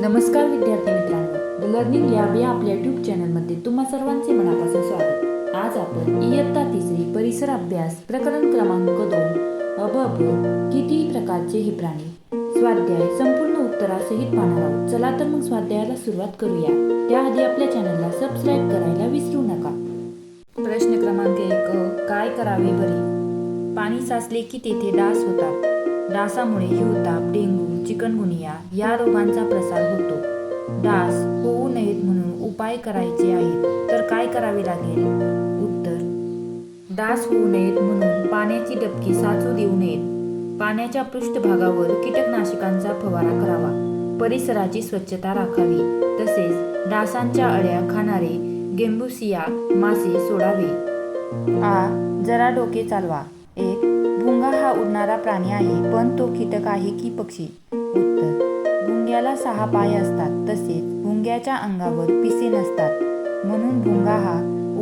नमस्कार विद्यार्थी मित्रांनो. द लर्निंग लॅब या आपल्या युट्यूब चॅनलमध्ये तुम्हा सर्वांचे मनापासून स्वागत. आज आपण इयत्ता तिसरी परिसर अभ्यास प्रकरण क्रमांक दोन अब किती प्रकारचे हे प्राणी? स्वाध्याय संपूर्ण उत्तरासहित पाहणार आहोत. चला तर मग स्वाध्यायाला सुरुवात करूया. त्याआधी आपल्या चॅनलला सबस्क्राईब करायला विसरू नका. प्रश्न क्रमांक एक काय करावे बरे? पाणी साचले की तेथे डास होतात. डासामुळे हिवताप डेंग्यू चिकनगुनिया या रोगांचा प्रसार होतो. डास होऊ नयेत म्हणून उपाय करायचे आहेत. तर काय करावे लागेल? उत्तर. डास होऊ नयेत म्हणून पाण्याची डबकी साचू देऊ नयेत. पाण्याच्या पृष्ठभागावर कीटकनाशकांचा फवारा करावा. परिसराची स्वच्छता राखावी. तसेच डासांच्या अळ्या खाणारे गेंबुसिया मासे सोडावे. आ जरा डोके चालवा. एक भुंगा हा उडणारा प्राणी आहे पण तो कीटक आहे की पक्षी? उत्तर. भुंग्याला सहा पाय असतात तसेच भुंग्याच्या अंगावर पिसे नसतात. म्हणून भुंगा हा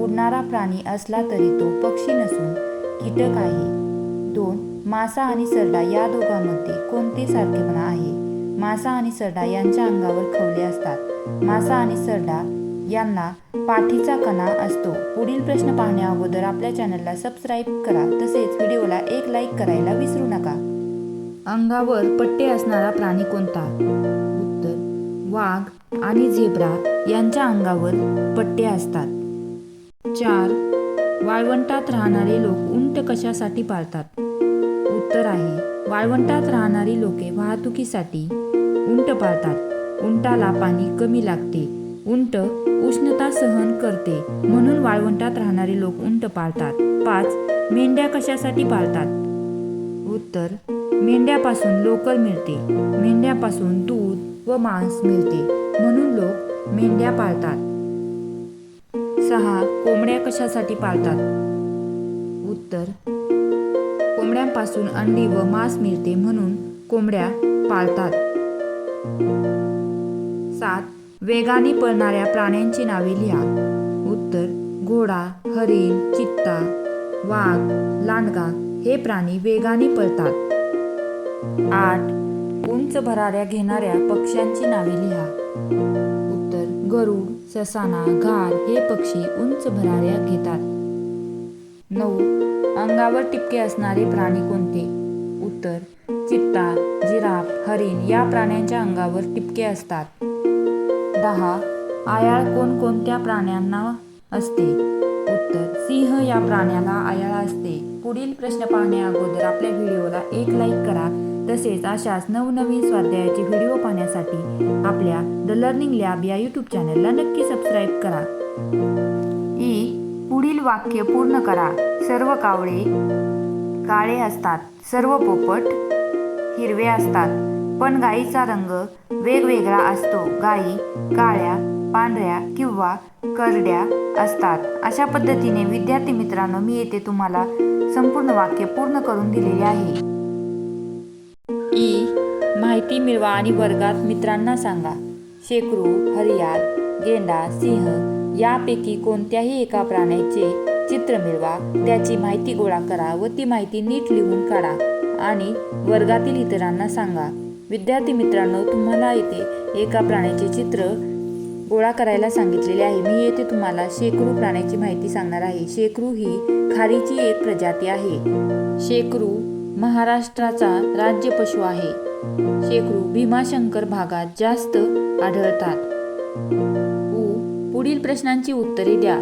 उडणारा प्राणी असला तरी तो पक्षी नसून कीटक आहे. दोन. मासा आणि सरडा या दोघांमध्ये कोणते सारखेपणा आहे? मासा आणि सरडा यांच्या अंगावर खवले असतात. मासा आणि सरडा यांना पाठीचा कणा असतो. पुढील प्रश्न पाहण्या अगोदर आपल्या चॅनलला सबस्क्राईब करा. तसेच व्हिडिओला एक लाईक करायला विसरू नका. अंगावर पट्टे असणारा प्राणी कोणता? उत्तर वाघ आणि झेब्रा यांच्या अंगावर पट्टे असतात. चार वाळवंटात राहणारे लोक उंट कशासाठी पाळतात? उत्तर आहे वाळवंटात राहणारी लोके वाहतुकीसाठी उंट पाळतात. उंटाला पाणी कमी लागते. उंट उष्णता सहन करते. म्हणून वाळवंटात राहणारे लोक उंट पाळतात. पाच मेंढ्या कशासाठी पाळतात? उत्तर मेंढ्यापासून लोकर मिळते. मेंढ्यापासून दूध व मांस मिळते. म्हणून लोक मेंढ्या पाळतात. सहा कोंबड्या कशासाठी पाळतात? उत्तर कोंबड्यांपासून अंडी व मांस मिळते. म्हणून कोंबड्या पाळतात. सात वेगाने पळणाऱ्या प्राण्यांची नावे लिहा. उत्तर घोडा हरिण चित्ता वाघ लांडगा हे प्राणी वेगाने पळतात. आठ उंच भराऱ्या घेणाऱ्या पक्ष्यांची नावे लिहा. उत्तर गरुड ससाना घार हे पक्षी उंच भराऱ्या घेतात. नऊ अंगावर टिपके असणारे प्राणी कोणते? उत्तर चित्ता जिराफ हरिण या प्राण्यांच्या अंगावर टिपके असतात. दहा. आयाळ कोणकोणत्या प्राण्यांना असते? उत्तर सिंह या प्राण्याला आयाळ असते. पुढील प्रश्न पाहण्या अगोदर आपल्या व्हिडिओला एक लाईक करा. तसेच अशाच नवनवीन स्वाध्यायाचे व्हिडिओ पाहण्यासाठी आपल्या द लर्निंग लॅब या यूट्यूब चॅनलला नक्की सबस्क्राईब करा. ई पुढील वाक्य पूर्ण करा. सर्व कावळे काळे असतात. सर्व पोपट हिरवे असतात. पण गायीचा रंग वेगवेगळा असतो. गायी काळ्या पांढऱ्या किंवा करड्या असतात. अशा पद्धतीने विद्यार्थी मित्रांनो मी येथे तुम्हाला संपूर्ण वाक्य पूर्ण करून दिलेले आहे. ई. माहिती मिळवा आणि वर्गात मित्रांना सांगा. शेकरू हरियाल गेंडा सिंह यापैकी कोणत्याही एका प्राण्याचे चित्र मिळवा. त्याची माहिती गोळा करा व ती माहिती नीट लिहून काढा आणि वर्गातील इतरांना सांगा. विद्यार्थी मित्रांनो तुम्हाला येथे एका प्राण्याचे चित्र गोळा करायला सांगितलेले आहे. मी येथे तुम्हाला शेकरू प्राण्याची माहिती सांगणार आहे. शेकरू ही खारीची एक प्रजाती आहे. शेकरू महाराष्ट्राचा राज्य पशु आहे. शेकरू भीमाशंकर भागात जास्त आढळतात. उ पुढील प्रश्नांची उत्तरे द्या.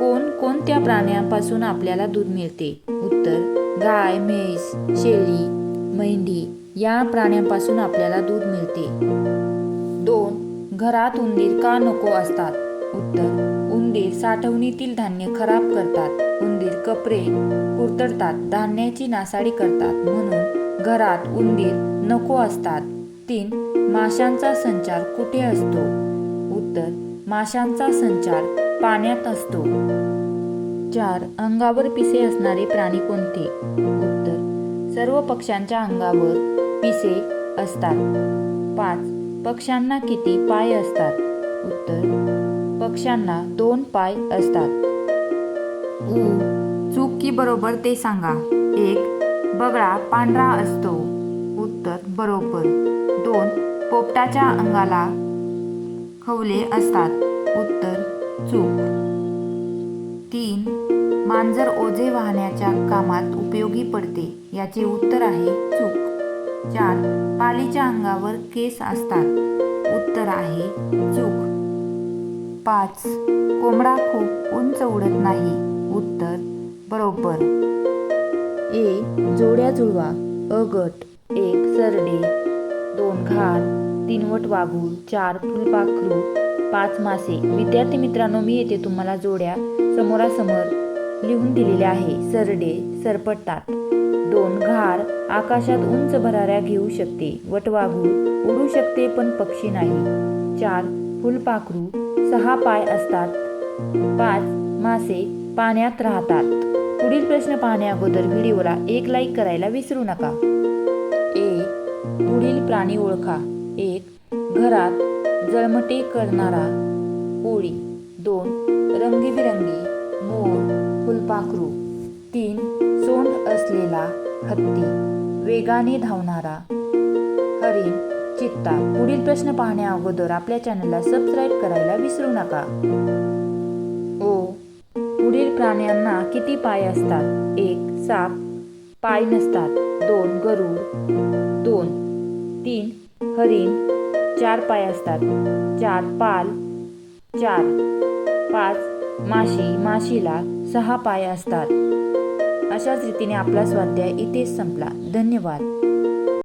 कोण कोणत्या प्राण्यापासून आपल्याला दूध मिळते? उत्तर गाय म्हैस शेळी या प्राण्यांपासून आपल्याला दूध मिळते. दोन घरात उंदीर का नको असतात? उत्तर उंदीर साठवणीतील धान्य खराब करतात. उंदीर कपडे कुरतडतात धान्याची नासाडी करतात. म्हणून घरात उंदीर नको असतात. तीन माशांचा संचार कुठे असतो? उत्तर माशांचा संचार पाण्यात असतो. चार अंगावर पिसे असणारे प्राणी कोणते? उत्तर सर्व पक्ष्यांच्या अंगावर पिसे असतात. पाच पक्ष्यांना किती पाय असतात? उत्तर पक्ष्यांना दोन पाय असतात. उ चूक की बरोबर ते सांगा. एक बगळा पांढरा असतो. उत्तर बरोबर. दोन पोपटाच्या अंगाला खवले असतात. उत्तर चूक. तीन मांजर ओझे वाहण्याच्या कामात उपयोगी पडते. याचे उत्तर आहे चूक. चार. पालीच्या अंगावर केस असतात. उत्तर आहे चूक. पाच. कोंबडा खूप उंच उडत नाही. उत्तर बरोबर. ए. जोड्या जुळवा. अ गट. एक. सरडे. दोन. घार तीनवट वाघूळ चार. फुलपाखरू. पाच. मासे. विद्यार्थी मित्रांनो मी येथे तुम्हाला जोड्या समोरासमोर लिहून दिलेले आहे. सरडे. सरपटतात दोन घार आकाशात उंच भराऱ्या घेऊ शकते वटवाघूळ उडू शकते पण पक्षी नाही. चार फुलपाखरू सहा पाय असतात. पाच मासे पाण्यात राहतात. पुढील प्रश्न पाहण्या अगोदर व्हिडिओला एक लाईक करायला विसरू नका. ए पुढील प्राणी ओळखा. एक घरात जळमटे करणारा. कोळी दोन रंगीबिरंगी. मोर फुलपाखरू. तीन सोंड असलेला हत्ती वेगाने धावणारा. हरिण चित्ता पुढील प्रश्न पाहण्या अगोदर आपल्या चॅनलला सबस्क्राईब करायला विसरू नका. ओ पुढील प्राण्यांना किती पाय असतात? एक साप. पाय नसतात. दोन गरुड. दोन तीन हरिण. चार पाय असतात. चार पाल. चार पाच माशी. माशीला सहा पाय असतात. अशाच रीतीने आपला स्वाध्याय इथेच संपला. धन्यवाद.